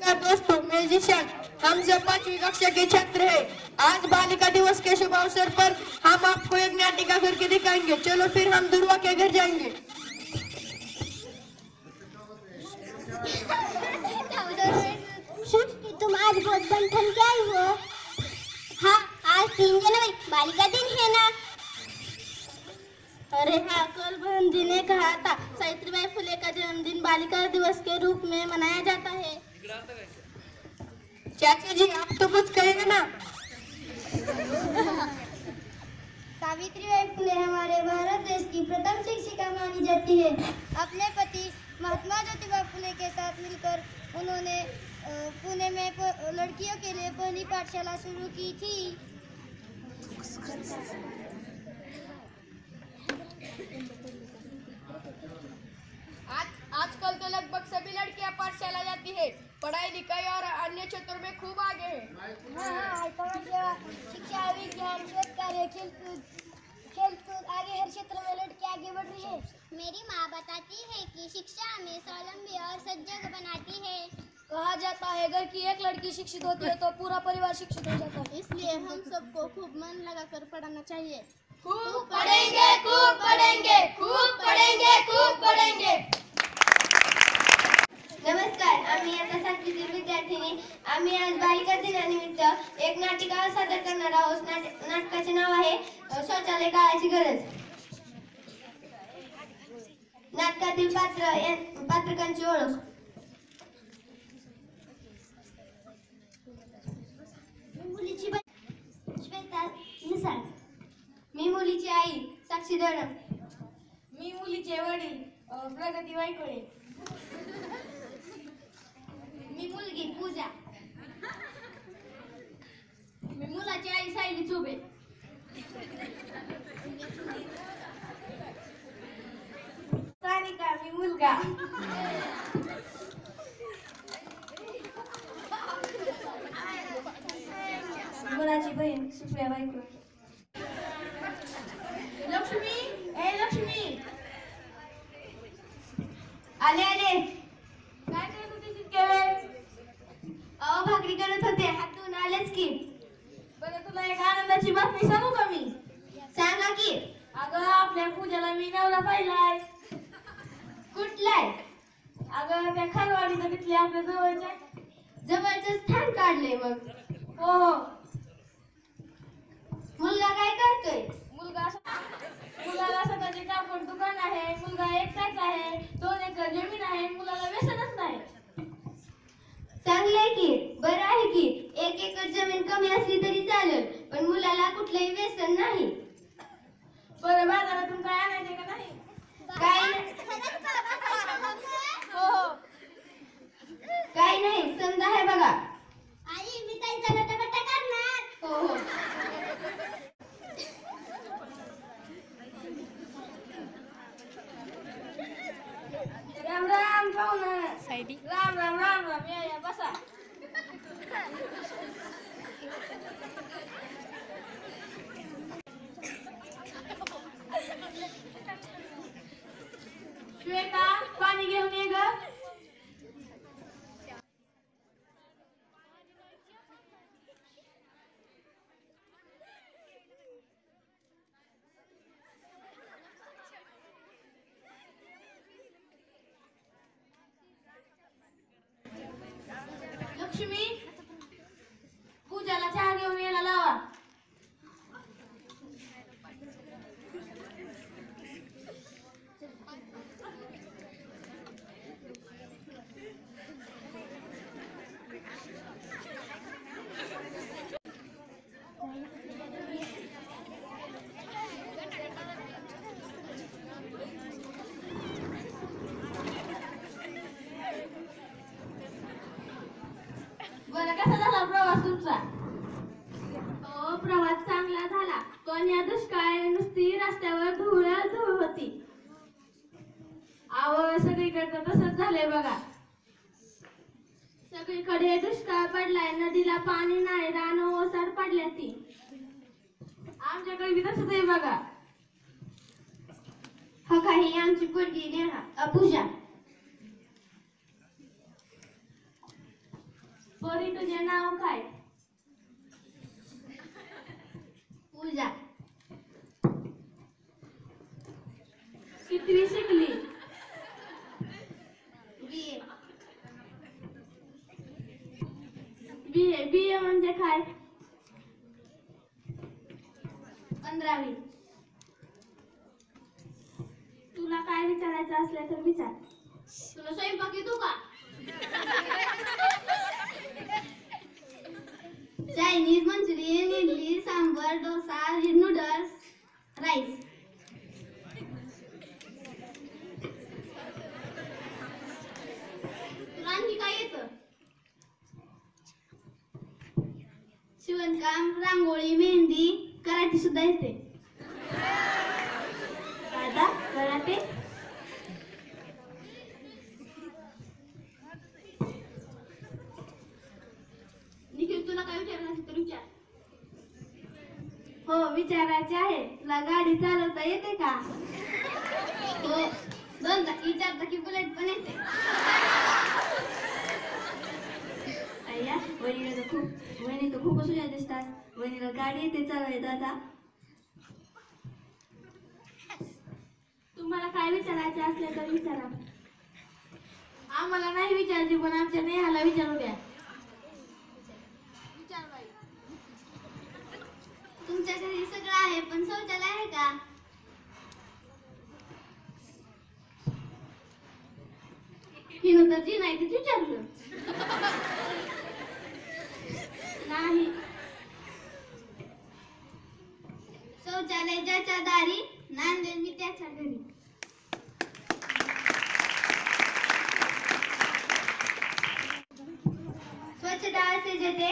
नमस्कार दोस्तों, मैं जिशान। हम जब पांचवी कक्षा के छात्र हैं। आज बालिका दिवस के शुभ अवसर पर हम आपको एक नाटिका करके दिखाएँगे। चलो फिर हम दुर्वा के घर जाएँगे। तुम आज बहुत बन ठन के आई हो। हाँ आज तीन जनवरी, बालिका दिन है ना? अरे हाँ कल बहन जी ने कहा था सावित्रीबाई फुले का जन्मदिन बालिका दिवस के रूप में मनाया जाता है। चाचा जी, आप तो कुछ कहेंगे ना। सावित्रीबाई फुले हमारे भारत देश की प्रथम शिक्षिका मानी जाती है। अपने पति महात्मा ज्योतिबा फुले के साथ मिलकर उन्होंने पुणे में लड़कियों के लिए पहली पाठशाला शुरू की थी आज आजकल तो लगभग सभी लड़कियाँ पाठशाला जाती है। पढ़ाई लिखाई और अन्य क्षेत्रों में खूब आगे है। शिक्षा विज्ञान शोध कार्य खेलकूद खेलकूद आगे हर क्षेत्र में लड़की आगे बढ़ रही है। मेरी माँ बताती है कि शिक्षा हमें स्वावलंबी और सजग बनाती है। कहा जाता है अगर की एक लड़की शिक्षित होती है तो पूरा परिवार शिक्षित हो जाता है। इसलिए हम सबको खूब मन लगाकर पढ़ाना चाहिए। खूब पढ़ेंगे खूब पढ़ेंगे खूब पढ़ेंगे खूब आम्ही आज बालिका दिनानिमित्त एक नाटिका सादर करणार आहोत. नाट- नाटकाचे नाव आहे शौचालय काळाची गरज. नाटकातील पात्र या- पात्रकांची ओळख. मी मुलीची आई साक्षी दळम मी मुलीचे वडील प्रगती वायकोळे. मी मुलगी पूजा. मी मुलाची आई सायली चुबे सानिका मी मुलगा? मुलाची बहीण सुप्रिया बायको. लक्ष्मी ए लक्ष्मी. आले आले काय करत होती तितक्या वेळ अहो भाकरी करत होते हात धुवून आलेच की बरं तुला एक आनंदाची बातमी सांगू का मी सांगा की अगं आपल्या पूजाला मी नवरा पाहिलाय. कुठलाय? अगं त्या खालवाडीचं तिथल्या आपल्या जवळच्या? जवळच स्थान काढले मग. हो हो. मुलगा काय करतोय? मुलगा સોસાયટી રામ રામ રામ રામ पण या दुष्काळाने नुसती रस्त्यावर धूळ धूळ होती. आव सगळीकडचं तसंच झालंय बघा. सगळीकडे दुष्काळ पडलाय नदीला पाणी नाही रान ओसाड पडल्या ती. आमच्याकडे तसंच आहे बघा. हा काही आमची पोरगी नेहा पूजा पोरी तुझे नाव काय पूजा कितवी शिकली. बी ए. बी ए बी ए म्हणजे काय? पंधरावी. तुला काय विचारायचं असलं तर विचार. तुला स्वयंपाक येतो का? Chinese Manchurian idli sambar dosa noodles rice तुला आणखी काय येतं शिवणकाम रांगोळी मेहंदी कराटे सुद्धा येते. दादा कराटे? निखिल तुला काय विचारणार तर विचार. हो विचारायचे आहे. तुला गाडी चालवता येते का? हो. दोन चाकी चार चाकी बुलेट पण येते. वहिनीला तर खूप वहिनी तर खूपच हुशार दिसतात वहिनीला गाडी येते चालवायला दादा तुम्हाला काय विचारायचे असले तर विचारा. आम्हाला नाही विचारायचे पण आमच्या नेहाला विचारू द्या. तुमच्या घरी सगळं आहे पण शौचालय आहे का? हिनं तर जी नाही तीच विचारलं. मेसेज येते